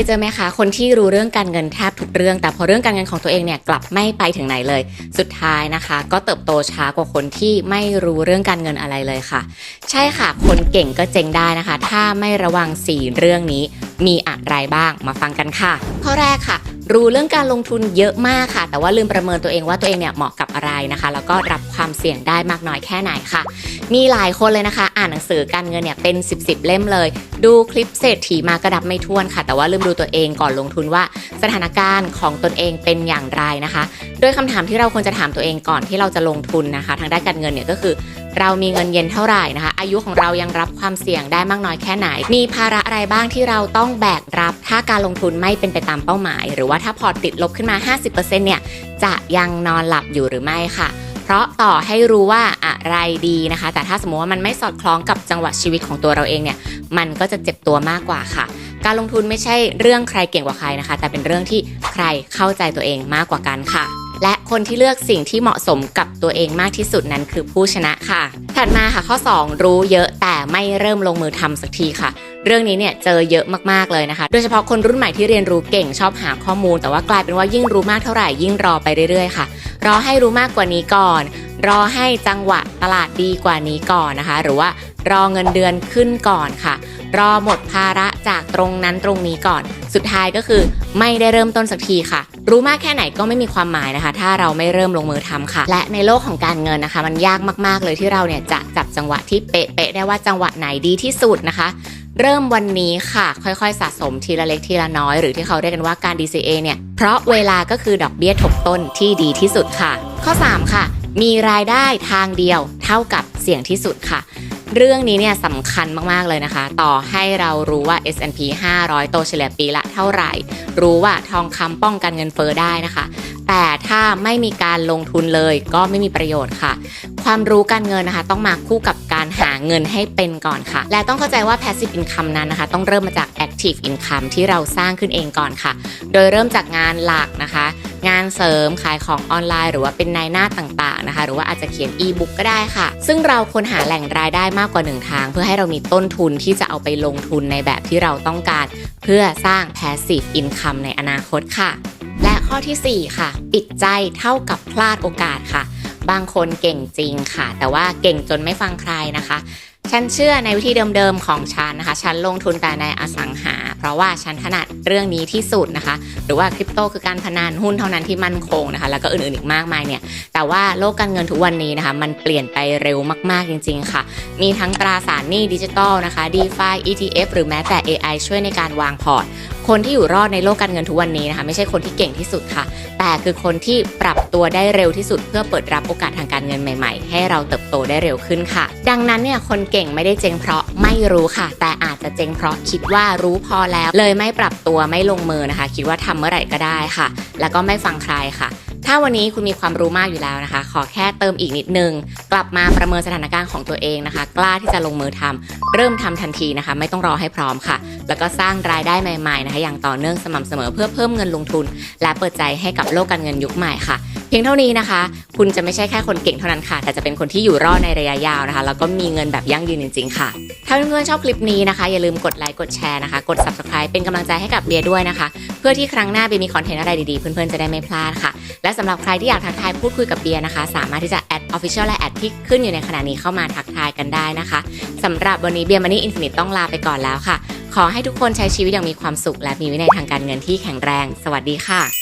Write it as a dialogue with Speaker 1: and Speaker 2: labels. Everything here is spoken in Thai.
Speaker 1: ยเจอไหมคะคนที่รู้เรื่องการเงินแทบทุกเรื่อง แต่พอเรื่องการเงินของตัวเองเนี่ยกลับไม่ไปถึงไหนเลย สุดท้ายนะคะ ก็เติบโตช้ากว่าคนที่ไม่รู้เรื่องการเงินอะไรเลยค่ะ ใช่ค่ะ คนเก่งก็เจ๊งได้นะคะ ถ้าไม่ระวังสี่เรื่องนี้มีอะไรบ้างมาฟังกันค่ะข้อแรกค่ะ รู้เรื่องการลงทุนเยอะมากค่ะ แต่ว่าลืมประเมินตัวเองว่าตัวเองเนี่ยเหมาะกับอะไรนะคะ แล้วก็รับความเสี่ยงได้มากน้อยแค่ไหนค่ะ มีหลายคนเลยนะคะ อ่านหนังสือการเงินเนี่ยเป็น 10บสเล่มเลย ดูคลิปเศรษฐีมากระดับไม่ถ้วนค่ะ แต่ว่าลืมดูตัวเองก่อนลงทุนว่าสถานการณ์ของตนเองเป็นอย่างไรนะคะ โดยคำถามที่เราควรจะถามตัวเองก่อนที่เราจะลงทุนนะคะ ทางด้านการเงินเนี่ยก็คือ เรามีเงินเย็นเท่าไหร่นะคะ อายุของเรายังรับความเสี่ยงได้มากน้อยแค่ไหน มีภาระอะไรบ้างที่เราต้องแบกรับ ถ้าการลงทุนไม่เป็นไปตามเป้าหมาย หรือว่าถ้าพอร์ตติดลบขึ้นมา 50%เนี่ยจะยังนอนหลับอยู่หรือไม่ค่ะเพราะต่อให้รู้ว่าอะไรดีนะคะ แต่ถ้าสมมติว่ามันไม่สอดคล้องกับจังหวะชีวิตของตัวเราเองเนี่ย มันก็จะเจ็บตัวมากกว่าค่ะ การลงทุนไม่ใช่เรื่องใครเก่งกว่าใครนะคะ แต่เป็นเรื่องที่ใครเข้าใจตัวเองมากกว่ากันค่ะ และคนที่เลือกสิ่งที่เหมาะสมกับตัวเองมากที่สุดนั้นคือผู้ชนะค่ะ ถัดมาค่ะข้อ 2 รู้เยอะแต่ไม่เริ่มลงมือทำสักทีค่ะ เรื่องนี้เนี่ยเจอเยอะมากๆเลยนะคะ โดยเฉพาะคนรุ่นใหม่ที่เรียนรู้เก่งชอบหาข้อมูล แต่ว่ากลายเป็นว่ายิ่งรู้มากเท่าไหร่ยิ่งรอไปเรื่อยๆค่ะ รอให้รู้มากกว่านี้ก่อน รอให้จังหวะตลาดดีกว่านี้ก่อนนะคะ หรือว่ารอเงินเดือนขึ้นก่อนค่ะ รอหมดภาระจากตรงนั้นตรงนี้ก่อน สุดท้ายก็คือไม่ได้เริ่มต้นสักทีค่ะ รู้มากแค่ไหนก็ไม่มีความหมายนะคะ ถ้าเราไม่เริ่มลงมือทำค่ะ และในโลกของการเงินนะคะ มันยากมากๆเลยที่เราเนี่ยจะจับจังหวะที่เป๊ะๆได้ว่าจังหวะไหนดีที่สุดนะคะเริ่มวันนี้ค่ะ ค่อยๆ สะสมทีละเล็กทีละน้อย หรือที่เขาเรียกกันว่าการ DCA เนี่ย เพราะเวลาก็คือดอกเบี้ยทบต้นที่ดีที่สุดค่ะ ข้อ 3 ค่ะ มีรายได้ทางเดียวเท่ากับเสี่ยงที่สุดค่ะ เรื่องนี้เนี่ยสำคัญมาก ๆ เลยนะคะ ต่อให้เรารู้ว่า S&P 500 โตเฉลี่ยปีละเท่าไหร่ รู้ว่าทองคำป้องกันเงินเฟอ้อได้นะคะ แต่ถ้าไม่มีการลงทุนเลยก็ไม่มีประโยชน์ค่ะ ความรู้การเงินนะคะ ต้องมาคู่กับการหาเงินให้เป็นก่อนค่ะ และต้องเข้าใจว่า passive income นั้นนะคะ ต้องเริ่มมาจาก active income ที่เราสร้างขึ้นเองก่อนค่ะ โดยเริ่มจากงานหลักนะคะ งานเสริมขายของออนไลน์ หรือว่าเป็นนายหน้าต่างๆนะคะ หรือว่าอาจจะเขียน e-book ก็ได้ค่ะ ซึ่งเราควรหาแหล่งรายได้มากกว่าหนึ่งทาง เพื่อให้เรามีต้นทุนที่จะเอาไปลงทุนในแบบที่เราต้องการ เพื่อสร้าง passive income ในอนาคตค่ะ และข้อทีสี่4 ค่ะ ปิดใจเท่ากับพลาดโอกาสค่ะ บางคนเก่งจริงค่ะ แต่ว่าเก่งจนไม่ฟังใครนะคะ ฉันเชื่อในวิธีเดิมๆของฉันนะคะ ฉันลงทุนแต่ในอสังหา เพราะว่าฉันถนัดเรื่องนี้ที่สุดนะคะ หรือว่าคริปโตคือการพนันหุ้นเท่านั้นที่มั่นคงนะคะ แล้วก็อื่นๆอีกมากมายเนี่ย แต่ว่าโลกการเงินทุกวันนี้นะคะ มันเปลี่ยนไปเร็วมากๆจริง ๆ ค่ะ มีทั้งตราสารหนี้ดิจิตอลนะคะ DeFi ETF หรือแม้แต่ AI ช่วยในการวางพอร์ตคนที่อยู่รอดในโลกการเงินทุกวันนี้นะคะไม่ใช่คนที่เก่งที่สุดค่ะ แต่คือคนที่ปรับตัวได้เร็วที่สุด เพื่อเปิดรับโอกาสทางการเงินใหม่ๆ ให้เราเติบโตได้เร็วขึ้นค่ะ ดังนั้นเนี่ยคนเก่งไม่ได้เจ๊งเพราะไม่รู้ค่ะ แต่อาจจะเจ๊งเพราะคิดว่ารู้พอแล้ว เลยไม่ปรับตัวไม่ลงมือนะคะ คิดว่าทำเมื่อไหร่ก็ได้ค่ะ แล้วก็ไม่ฟังใครค่ะ ถ้าวันนี้คุณมีความรู้มากอยู่แล้วนะคะ ขอแค่เติมอีกนิดนึง กลับมาประเมินสถานการณ์ของตัวเองนะคะ กล้าที่จะลงมือทำเริ่มทำทันทีนะคะ ไม่ต้องรอให้พร้อมค่ะ แล้วก็สร้างรายได้ใหม่ๆนะคะ อย่างต่อเนื่องสม่ำเสมอเพื่อเพิ่มเงินลงทุน และเปิดใจให้กับโลกการเงินยุคใหม่ค่ะ เพียงเท่านี้นะคะ คุณจะไม่ใช่แค่คนเก่งเท่านั้นค่ะ แต่จะเป็นคนที่อยู่รอดในระยะยาวนะคะ แล้วก็มีเงินแบบยั่งยืนจริง ๆ ค่ะ ถ้าเพื่อนๆชอบคลิปนี้นะคะ อย่าลืมกดไลค์ กดแชร์นะคะ กด subscribe เป็นกำลังใจให้กับเบียด้วยนะคะ เพื่อที่ครั้งหน้าเบียมีคอนเทนต์อะไรดีๆ เพื่อนๆจะได้ไม่พลาดค่ะ และสำหรับใครที่อยากทักทายพูดคุยกับเบียนะคะ สามารถที่จะแอด official และแอดที่ขึ้นอยู่ในขณะนี้เข้ามาทักทายกันได้นะคะสำหรับวันนี้เบียมันนี่อินฟินิตต้องลาไปก่อนแล้วค่ะ ขอให้ทุกคนใช้ชีวิตอย่างมีความสุข และมีวินัยทางการเงินที่แข็งแรง สวัสดีค่ะ